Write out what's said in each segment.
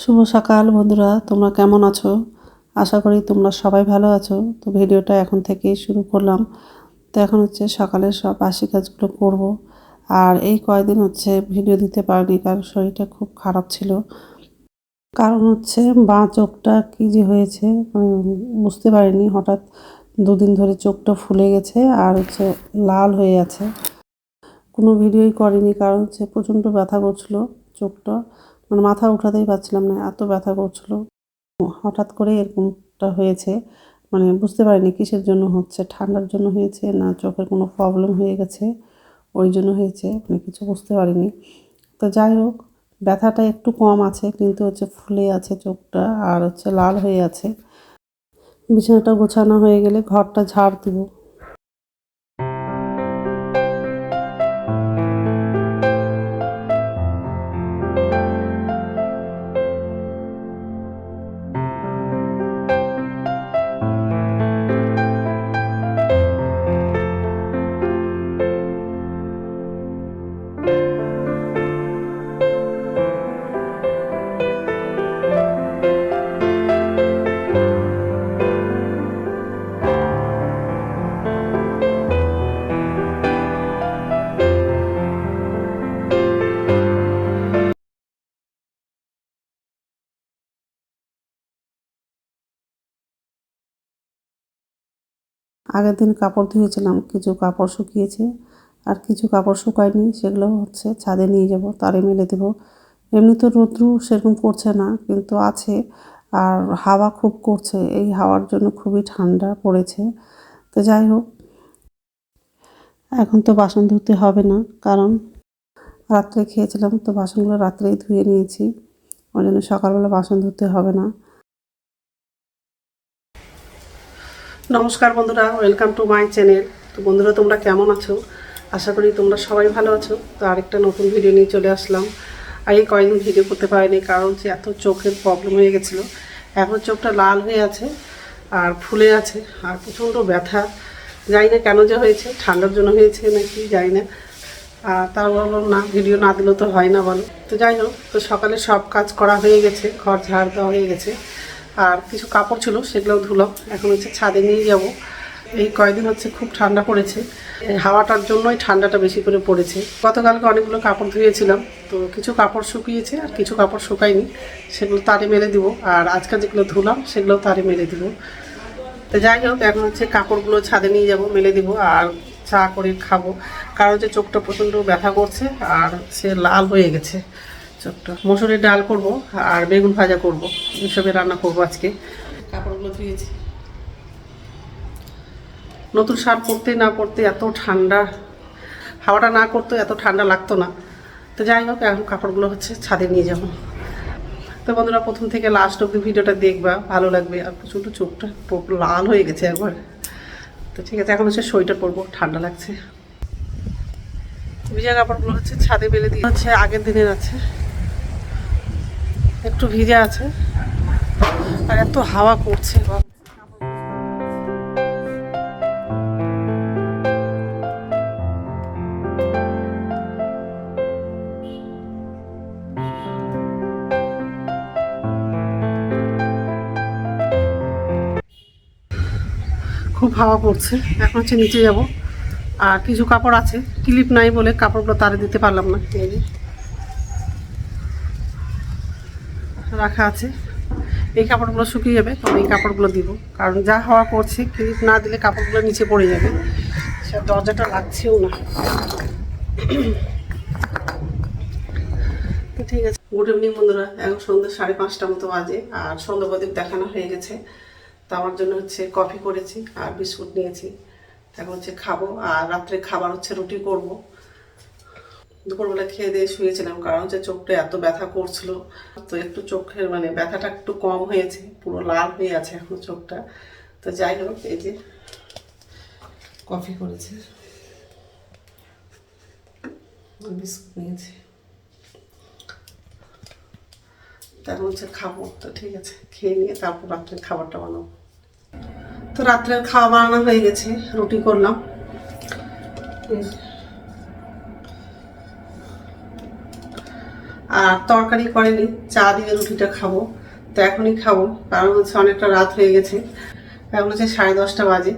শুভ সকাল বন্ধুরা, তোমরা কেমন আছো? আশা করি তোমরা সবাই ভালো আছো। তো ভিডিওটা এখন থেকেই শুরু করলাম। তো এখন হচ্ছে সকালের সব বাসি কাজগুলো করব। আর এই কয়দিন হচ্ছে ভিডিও দিতে পারিনি কারণ শরীরটা খুব খারাপ ছিল। কারণ হচ্ছে বাঁ চোখটা কী যে হয়েছে বুঝতে পারিনি। হঠাৎ দুদিন ধরে চোখটা ফুলে গেছে আর হচ্ছে লাল হয়ে আছে। কোনো ভিডিওই করিনি কারণ হচ্ছে প্রচণ্ড ব্যথা করছিল চোখটা। মানে মাথা উঠাতেই পারছিলাম না, এত ব্যথা করছিল। হঠাৎ করে এরকমটা হয়েছে মানে বুঝতে পারিনি কিসের জন্য হচ্ছে, ঠান্ডার জন্য হয়েছে না চোখের কোনো প্রবলেম হয়ে গেছে, ওই জন্য হয়েছে মানে কিছু বুঝতে পারিনি। তো যাই হোক, ব্যথাটা একটু কম আছে, কিন্তু হচ্ছে ফুলে আছে চোখটা আর হচ্ছে লাল হয়ে আছে। বিছানাটা গোছানো হয়ে গেলে ঘরটা ঝাড় দিব। আগের দিন কাপড় ধুয়েছিলাম, কিছু কাপড় শুকিয়েছে আর কিছু কাপড় শুকায়নি, সেগুলো হচ্ছে ছাদে নিয়ে যাব, তারে মেলে দেবো। এমনি তো রৌদ্রু সেরকম পড়ছে না, কিন্তু আছে আর হাওয়া খুব করছে, এই হাওয়ার জন্য খুবই ঠান্ডা পড়েছে। তো যাই হোক, এখন তো বাসন ধুতে হবে না, কারণ রাত্রে খেয়েছিলাম, তো বাসনগুলো রাত্রেই ধুয়ে নিয়েছি। ওই জন্য সকালবেলা বাসন ধুতে হবে না। নমস্কার বন্ধুরা ওয়েলকাম টু মাই চ্যানেল তো বন্ধুরা, তোমরা কেমন আছো? আশা করি তোমরা সবাই ভালো আছো। তো আরেকটা নতুন ভিডিও নিয়ে চলে আসলাম। আর এই কয়েকদিন ভিডিও করতে পারিনি, কারণ যে এত চোখের প্রবলেম হয়ে গেছিল। এখন চোখটা লাল হয়ে আছে, আর ফুলে আছে, আর প্রচণ্ড ব্যথা। জানি না কেন যে হয়েছে, ঠান্ডার জন্য হয়েছে নাকি, জানি না। আর তার বললাম, না ভিডিও না দিলেও তো হয় না বলো। তো যাই হোক, তো সকালে সব কাজ করা হয়ে গেছে, ঘর ঝাড় দেওয়া হয়ে গেছে। আর কিছু কাপড় ছিল সেগুলোও ধুলাম এখন হচ্ছে ছাদে নিয়ে যাব। এই কয়দিন হচ্ছে খুব ঠান্ডা পড়েছে। হাওয়াটার জন্যই ঠান্ডাটা বেশি করে পড়েছে। গতকালকে অনেকগুলো কাপড় ধুয়েছিলাম, তো কিছু কাপড় শুকিয়েছে আর কিছু কাপড় শুকায়নি। সেগুলো তারে মেলে দিব, আর আজকে যেগুলো ধুলাম, সেগুলো তারে মেলে দিব। তো যাই হোক, এখন হচ্ছে কাপড়গুলো ছাদে নিয়ে যাব, মেলে দিব আর চা করে খাব। কারণ যে চোখটা প্রচণ্ড ব্যথা করছে, আর সে লাল হয়ে গেছে। চোখটা মসুরের ডাল করব আর বেগুন ভাজা করব। এসবে রান্না করব আজকে। কাপড়গুলো ধুয়েছি। নতুন শার্ট পরতে না পরতে এত ঠান্ডা। হাওয়াটা না করতো এত ঠান্ডা লাগতো না। তো যাই হোক, এখন কাপড়গুলো হচ্ছে ছাদে নিয়ে যাব। তো বন্ধুরা, প্রথম থেকে লাস্ট অব্দি ভিডিওটা দেখবা, ভালো লাগবে। আর প্রচণ্ড চোখটা লাল হয়ে গেছে একবার। তো ঠিক আছে, এখন হচ্ছে সোয়েটার পরবো, ঠান্ডা লাগছে। ভিজা কাপড়গুলো হচ্ছে ছাদে মেলে দিয়ে হচ্ছে আগের দিনের আছে। একটু ভিজা আছে। আর এত হাওয়া করছে। খুব হাওয়া পড়ছে এখন হচ্ছে নিচে যাব। আর কিছু কাপড় আছে, ক্লিপ নাই বলে কাপড়গুলো তারে দিতে পারলাম না যে। রাখা আছে। এই কাপড়গুলো শুকিয়ে যাবে তখন এই কাপড়গুলো দিব। কারণ যা হওয়া করছে, ক্লিপ না দিলে কাপড়গুলো নিচে পড়ে যাবে। সে দরজাটা লাগছেও না। ঠিক আছে। গুড ইভিনিং বন্ধুরা। এখন সন্ধ্যে সাড়ে পাঁচটা মতো বাজে, আর সন্ধ্যা প্রদীপ দেখানো হয়ে গেছে। তো আমার জন্য হচ্ছে কফি করেছি আর বিস্কুট নিয়েছি। এখন হচ্ছে খাব, আর রাত্রে খাবার হচ্ছে রুটি করব। দুপুরবেলা খেয়ে দিয়ে শুয়েছিলাম, কারণ হচ্ছে চোখটা এত ব্যথা করছিল। তো একটু চোখের মানে ব্যথাটা একটু কম হয়েছে, পুরো লাল হয়ে আছে এখন চোখটা। তো যাই হোক, এই যে কফি করেছি। বিস্কুট নিয়েছি। তারপর হচ্ছে খাব। তো ঠিক আছে, খেয়ে নিয়ে তারপর রাত্রে খাবারটা বানাবো। তো রাত্রের খাওয়া বানানো হয়ে গেছে, রুটি করলাম। আর তরকারি করেনি, চা দিয়ে রুটিটা খাব। তো এখনই খাব, কারণ হচ্ছে অনেকটা রাত হয়ে গেছে। এখন হচ্ছে সাড়ে দশটা বাজে।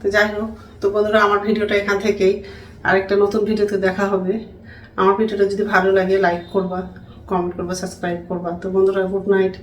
তো যাই হোক, তো বন্ধুরা, আমার ভিডিওটা এখান থেকেই। আরেকটা নতুন ভিডিওতে দেখা হবে। আমার ভিডিওটা যদি ভালো লাগে লাইক করবা কমেন্ট করবা সাবস্ক্রাইব করবা। তো বন্ধুরা গুড নাইট